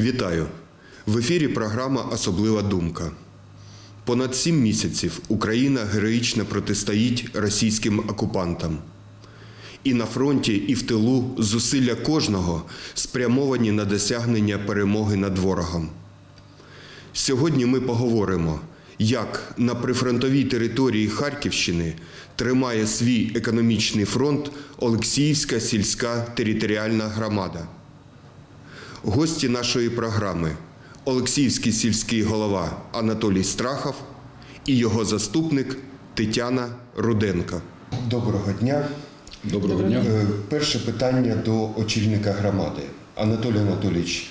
Вітаю! В ефірі програма Особлива думка. Понад сім місяців Україна героїчно протистоїть російським окупантам. І на фронті, і в тилу зусилля кожного спрямовані на досягнення перемоги над ворогом. Сьогодні ми поговоримо, як на прифронтовій території Харківщини тримає свій економічний фронт Олексіївська сільська територіальна громада. Гості нашої програми Олексіївський сільський голова Анатолій Страхов і його заступник Тетяна Руденко. Доброго дня. Доброго дня. Е, Перше питання до очільника громади. Анатолій Анатолійович,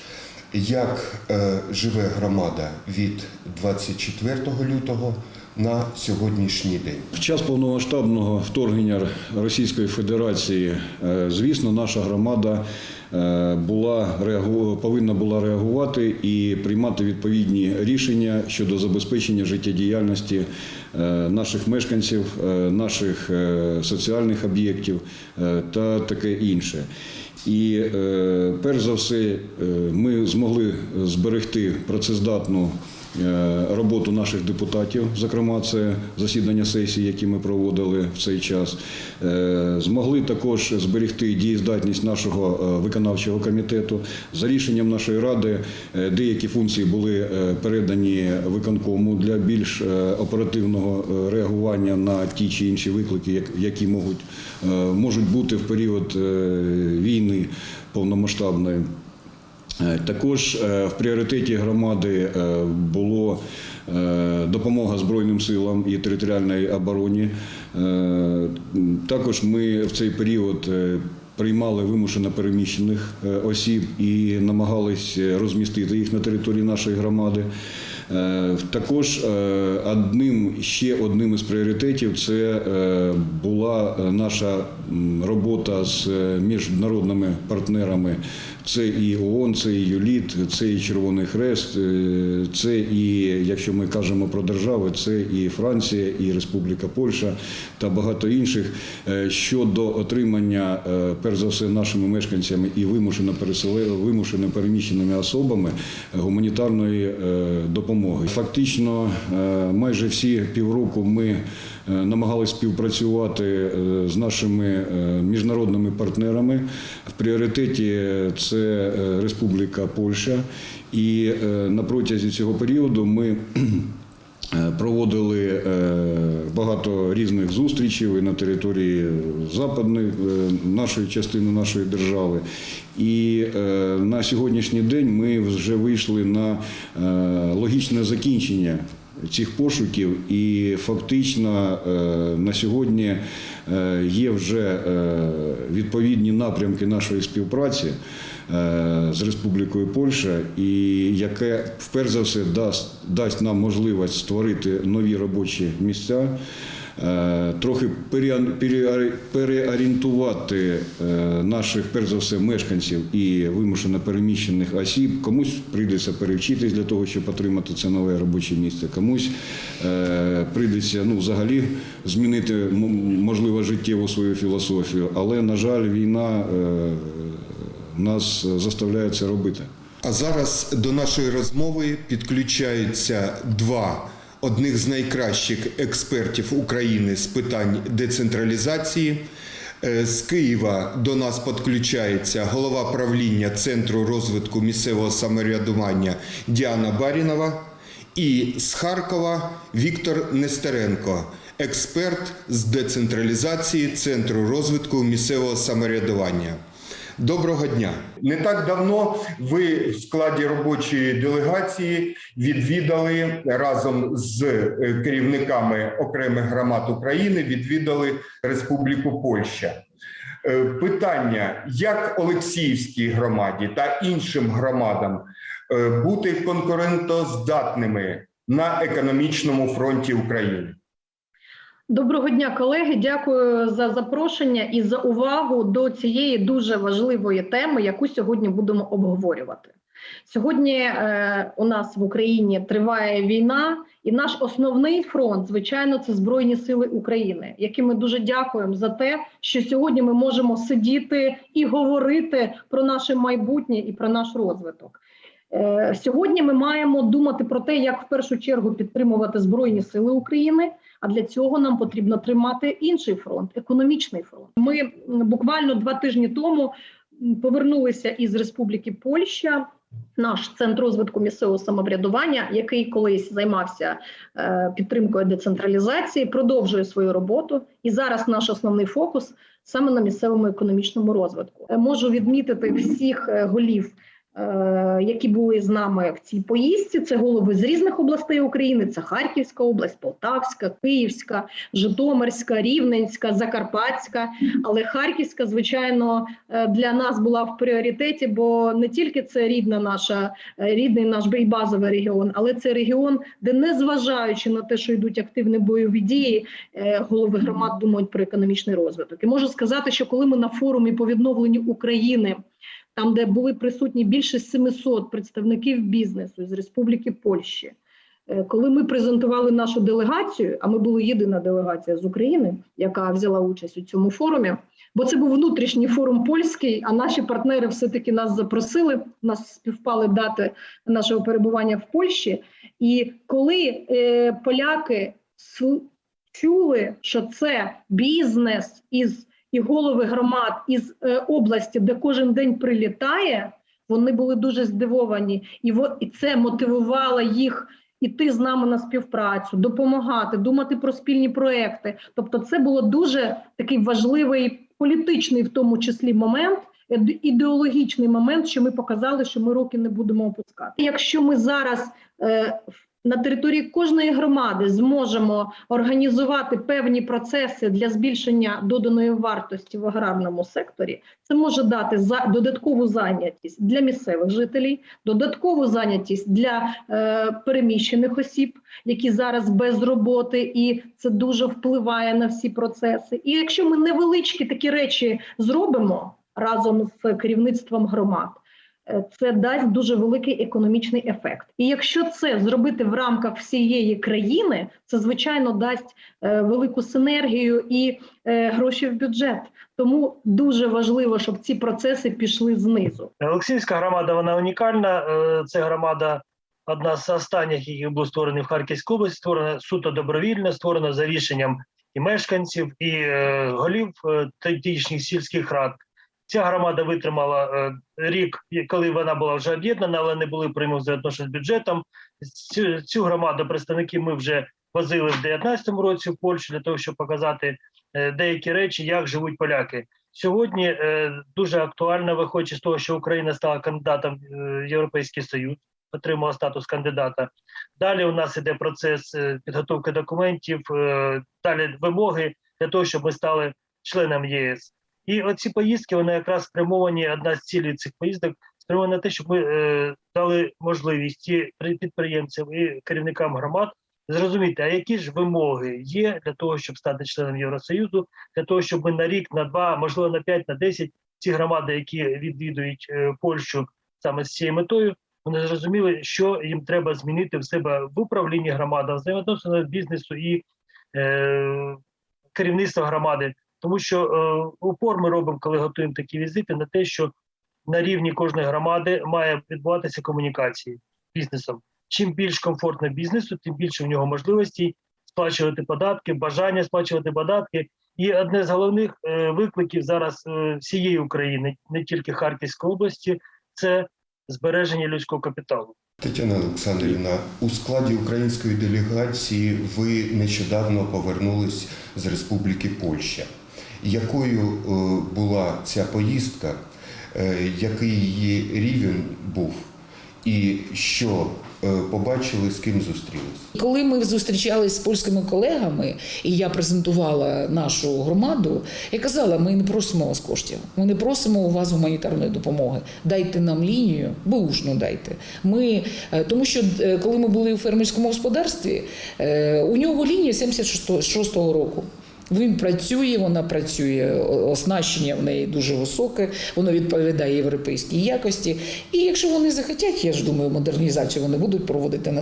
як е, живе громада від 24 лютого на сьогоднішній день? В час повномасштабного вторгнення Російської Федерації, е, звісно, наша громада е, була повинна була реагувати і приймати відповідні рішення щодо забезпечення життєдіяльності е, наших мешканців, наших соціальних об'єктів та таке інше. І перш за все, ми змогли зберегти працездатну роботу наших депутатів, зокрема, це засідання сесії, які ми проводили в цей час. Е, Змогли також зберегти дієздатність нашого е, виконавчого комітету. За рішенням нашої ради е, деякі функції були е, передані виконкому для більш е, оперативного е, реагування на ті чи інші виклики, які можуть, е, можуть бути в період е, війни повномасштабної. Е, Також е, в пріоритеті громади е, було допомога Збройним силам і територіальній обороні. Також ми в цей період приймали вимушено переміщених осіб і намагались розмістити їх на території нашої громади. Також одним ще одним із пріоритетів це була наша робота з міжнародними партнерами. Це і ООН, це і ЮЛІТ, це і Червоний Хрест, е, це і, якщо ми кажемо про держави, це і Франція, і Республіка Польща та багато інших е, щодо отримання, е, перш за все, нашими мешканцями і вимушено вимушено переміщеними особами гуманітарної допомоги. Фактично, майже всі півроку ми намагалися співпрацювати з нашими міжнародними партнерами. В пріоритеті це е, Республіка Польща, і е, на протязі цього періоду ми. Е, Проводили багато різних зустрічей на території западної нашої частини нашої держави. І на сьогоднішній день ми вже вийшли на логічне закінчення цих пошуків, і фактично на сьогодні є вже відповідні напрямки нашої співпраці з Республікою Польща, і яке вперше за все дасть, дасть нам можливість створити нові робочі місця. е, Трохи переорієнтувати е, наших, перш за все, мешканців і вимушено переміщених осіб. Комусь прийдеться перевчитись для того, щоб отримати це нове робоче місце. Комусь е, прийдеться ну, взагалі змінити можливо життєву свою філософію. Але, на жаль, війна е, нас заставляє це робити. А зараз до нашої розмови підключаються два одних з найкращих експертів України з питань децентралізації. Е, З Києва до нас підключається голова правління Центру розвитку місцевого самоврядування Діана Барінова і з Харкова Віктор Нестеренко, експерт з децентралізації Центру розвитку місцевого самоврядування. Доброго дня. Не так давно ви в складі робочої делегації відвідали разом з е, керівниками окремих громад України, відвідали Республіку Польща. Е, Питання, як Олексіївській громаді та іншим громадам е, бути конкурентоздатними на економічному фронті України? Доброго дня, колеги. Дякую за запрошення і за увагу до цієї дуже важливої теми, яку сьогодні будемо обговорювати. Сьогодні е, у нас в Україні триває війна, і наш основний фронт, звичайно, це Збройні Сили України, яким ми дуже дякуємо за те, що сьогодні ми можемо сидіти і говорити про наше майбутнє і про наш розвиток. Е, Сьогодні ми маємо думати про те, як в першу чергу підтримувати Збройні Сили України. А для цього нам потрібно тримати інший фронт економічний фронт. Ми буквально два тижні тому повернулися із Республіки Польща. Наш центр розвитку місцевого самоврядування, який колись займався е, підтримкою децентралізації, продовжує свою роботу. І зараз наш основний фокус саме на місцевому економічному розвитку. Е, Можу відмітити всіх голів, які були з нами в цій поїздці. Це голови з різних областей України: це Харківська область, Полтавська, Київська, Житомирська, Рівненська, Закарпатська. Але Харківська, звичайно, е, для нас була в пріоритеті, бо не тільки це рідна наша е, рідний наш бей- базовий регіон, але це регіон, де незважаючи на те, що йдуть активні бойові дії, е, голови громад думають про економічний розвиток. І можу сказати, що коли ми на форумі по відновленню України, там де були присутні більше 700 представників бізнесу з Республіки Польщі. е, Коли ми презентували нашу делегацію, а ми були єдина делегація з України, яка взяла участь у цьому форумі, бо це був внутрішній форум польський, а наші партнери все-таки нас запросили. Нас співпали дати нашого перебування в Польщі. І коли е, поляки чули, що це бізнес із і голови громад із е, області, де кожен день прилітає, вони були дуже здивовані, і це мотивувало їх іти з нами на співпрацю, допомагати, думати про спільні проекти. Тобто, це було дуже такий важливий політичний, в тому числі, момент. Ідеологічний момент, що ми показали, що ми роки не будемо опускати. Якщо ми зараз е, на території кожної громади зможемо організувати певні процеси для збільшення доданої вартості в аграрному секторі, це може дати за додаткову зайнятість для місцевих жителів, додаткову зайнятість для е, переміщених осіб, які зараз без роботи, і це дуже впливає на всі процеси. І якщо ми невеличкі такі речі зробимо разом з керівництвом громад. Е, Це дасть дуже великий економічний ефект, і якщо це зробити в рамках всієї країни, це звичайно дасть е, велику синергію і е, гроші в бюджет. Тому дуже важливо, щоб ці процеси пішли знизу. Олексіївська громада вона унікальна. Це громада одна з останніх, які був створений в Харківській області, створена суто добровільно, створена за рішенням і мешканців, і голів тодішніх сільських рад. Ця громада витримала е, рік, коли вона була вже об'єднана, але не були примус відношень з бюджетом. Цю, цю громаду представники ми вже возили в 2019 році в Польщу для того, щоб показати е, деякі речі, як живуть поляки. Сьогодні е, дуже актуально, виходячи з того, що Україна стала кандидатом в Європейський Союз, отримала статус кандидата. Далі у нас іде процес підготовки документів, далі вимоги для того, щоб ми стали членом ЄС. І оці поїздки вони якраз спрямовані. Одна з цілей цих поїздок спрямована на те, щоб ми е, дали можливість і підприємцям і керівникам громад зрозуміти, а які ж вимоги є для того, щоб стати членом Євросоюзу, для того, щоб ми на рік, на два, можливо, на п'ять, на десять ці громади, які відвідують е, Польщу саме з цією метою, вони зрозуміли, що їм треба змінити в себе в управлінні громади, взаємодопсуного бізнесу і е, керівництва громади. Тому що е, упор ми робимо, коли готуємо такі візити, на те, що на рівні кожної громади має відбуватися комунікації з бізнесом. Чим більш комфортно бізнесу, тим більше в нього можливостей сплачувати податки, бажання сплачувати податки. І одне з головних е, викликів зараз е, всієї України, не тільки Харківської області, це збереження людського капіталу. Тетяна Олександрівна, у складі української делегації ви нещодавно повернулись з Республіки Польща. Якою е, була ця поїздка, е, який її рівень був, і що е, побачили, з ким зустрілись? Коли ми зустрічалися з польськими колегами, і я презентувала нашу громаду, я казала: ми не просимо вас коштів, ми не просимо у вас гуманітарної допомоги. Дайте нам лінію, бушну дайте. Ми, тому що коли ми були у фермерському господарстві, у нього лінія 76-го року. Він працює, вона працює, оснащення в неї дуже високе, воно відповідає європейській якості. І якщо вони захотять, я ж думаю, модернізацію вони будуть проводити на,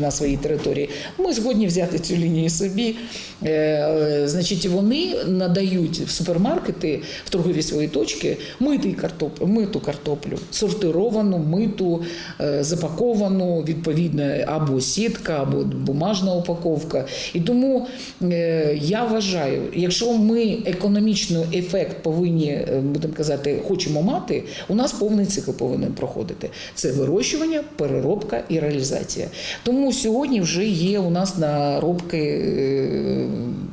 на своїй території. Ми згодні взяти цю лінію собі. Е, е, значить, вони надають в супермаркети, в торгові свої точки митий картоп, миту картоплю, сортировану, миту, е, запаковану, відповідно, або сітка, або бумажна упаковка. І тому е, я вважаю, якщо ми економічний ефект повинні, е, будемо казати, хочемо мати, у нас повний цикл повинен проходити. Це вирощування, переробка і реалізація. Тому сьогодні вже є у нас наробки е,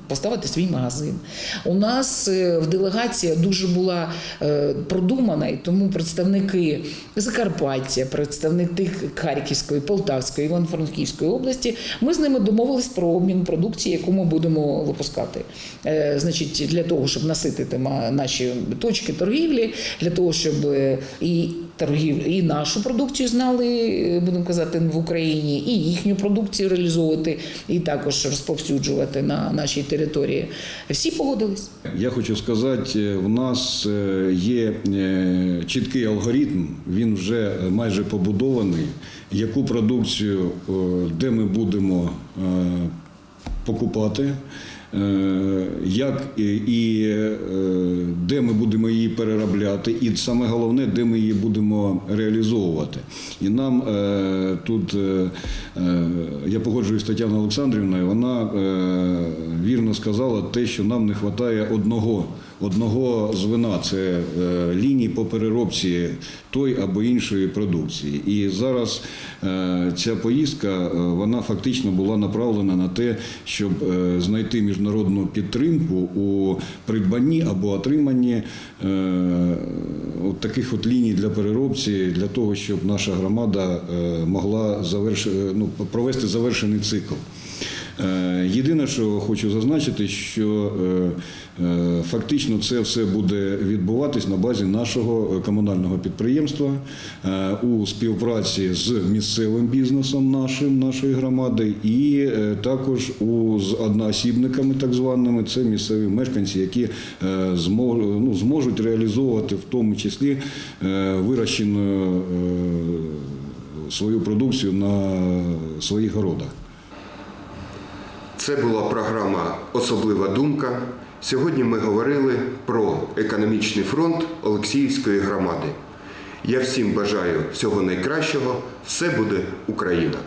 поставити свій магазин. У нас е, в делегація дуже була е, продумана, і тому представники Закарпаття, представники Харківської, Полтавської, Івано-Франківської області, ми з ними домовились про обмін продукції, яку ми будемо випускати. Е, Значить, для того, щоб наситити наші точки торгівлі, для того, щоб і торгівлю, і нашу продукцію знали, е, будемо казати, в Україні, і їхню продукцію реалізовувати, і також розповсюджувати на нашій території. Всі погодились. Я хочу сказати, е, в нас е, є чіткий алгоритм, він вже майже побудований, яку продукцію, де ми будемо покупати. Е, Як і, е, де ми будемо її переробляти, і саме головне, де ми її будемо реалізовувати. І нам е, тут я погоджуюсь з Тетяною Олександрівною, вона вірно сказала те, що нам не вистачає одного, одного звена це е, лінії по переробці той або іншої продукції. І зараз е, ця поїздка е, вона фактично була направлена на те, щоб знайти міжнародну підтримку у придбанні або отриманні от таких от ліній для переробці, для того, щоб наша громада могла завершити, ну, провести завершений цикл. Е, Єдине, що хочу зазначити, що е, е, фактично це все буде відбуватись на базі нашого комунального підприємства у співпраці з місцевим бізнесом нашим, нашої громади, і також у, з одноосібниками, так званими, це місцеві мешканці, які ну, зможуть реалізовувати в тому числі вирощену свою продукцію на своїх городах. Це була програма Особлива думка. Сьогодні ми говорили про економічний фронт Олексіївської громади. Я всім бажаю всього найкращого. Все буде Україна!